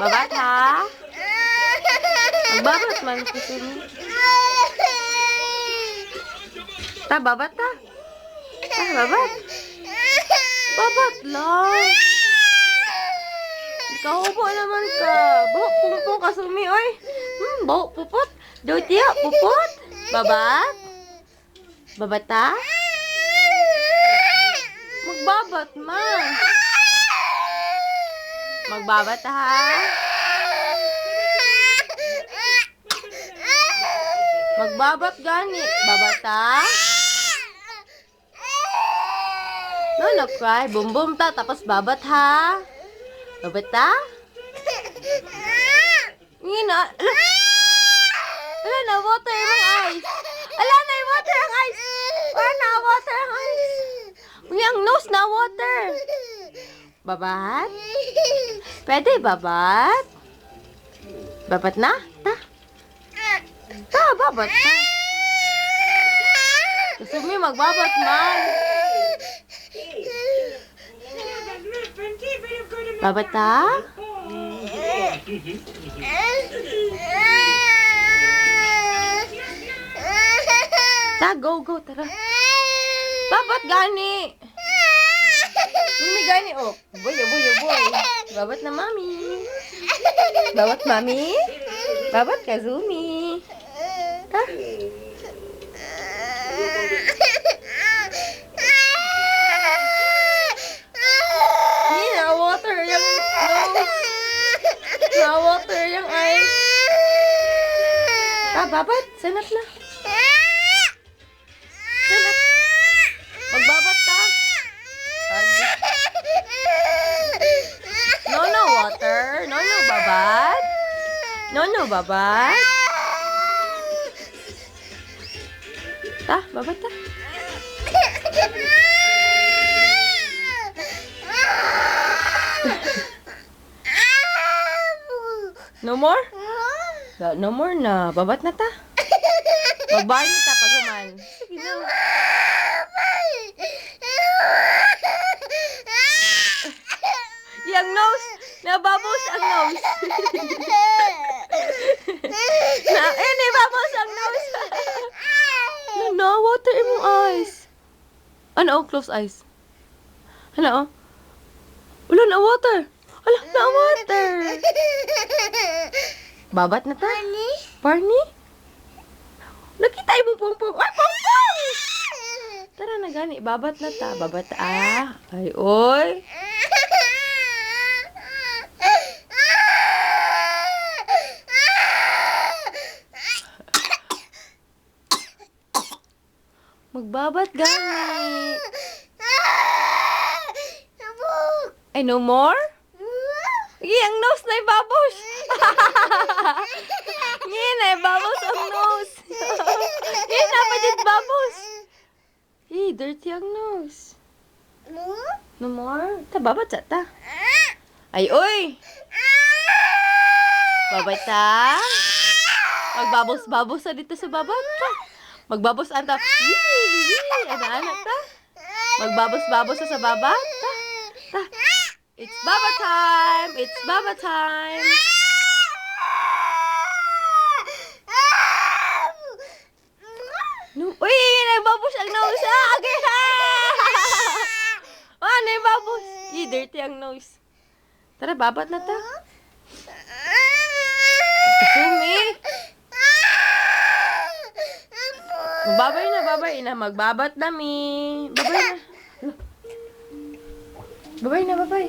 Babat ha? Magbabat man si Sumi. Ta, babat ta. Ta, babat. Babat lang. Ikaw po naman ka. Buhok pungpong ka Sumi, oy. Hmm, buhok pupot. Jotia, pupot. Babat. Babat ta? Magbabat man. Magbabat ha? Magbabat gani. Babata? No, no cry. Boom boom ta. Tapos babat ha? Babat ta? Ngina. Ala, na water ang ice. Ala na water ang ice. Wala na water ang ice. Yung nose na water. Babat? Pwede babat? Babat na? Ta? Ta, babat ta. Gusto mo magbabat man. Babat ta? Ta, go, go, tara. Babat gani. Mimi gani, oh. Boy, oh, boy, boy. Babat na mami. Babat mami. Babat Kazumi. Ta? Hindi na water yung nose. Na water yung eyes. Babat. Sanat na. No, no babat. Ta, babat ta. No more? No more na. Babat na ta. Na ta pag human. Na. Yung nose. Nababos ang nose. na, eh, nababos ang nose. no, no, water in mo eyes. Ano, oh, close eyes. Ano, oh? Wala na water. Wala na water. Babat na ta. Barney? Nakita mo pong pong. Ay, pong pong! Tara na gani, babat na ta. Babat ah. Ay, oy. Magbabat gani. Ay, no more? Sige, ang nose na ibabos. Ngayon na ibabos ang nose. Ngayon na pa din babos. Eh, dirty ang nose. No more? Ta, babat sa ta. Ay, oy! Babay ta. Magbabos-babos sa dito sa babat ta. Magbabos ang ta. Anak-anak ta. Magbabos-babos sa babat ta. Ta. It's baba time! It's baba time! No, uy! Nagbabos ang nose! Ah! Okay! ah! Nagbabos! Eh, dirty ang nose. Tara, babat na ta. Sumi! Babay na, babay na. Magbabat na, mi. Babay na. Babay na, babay.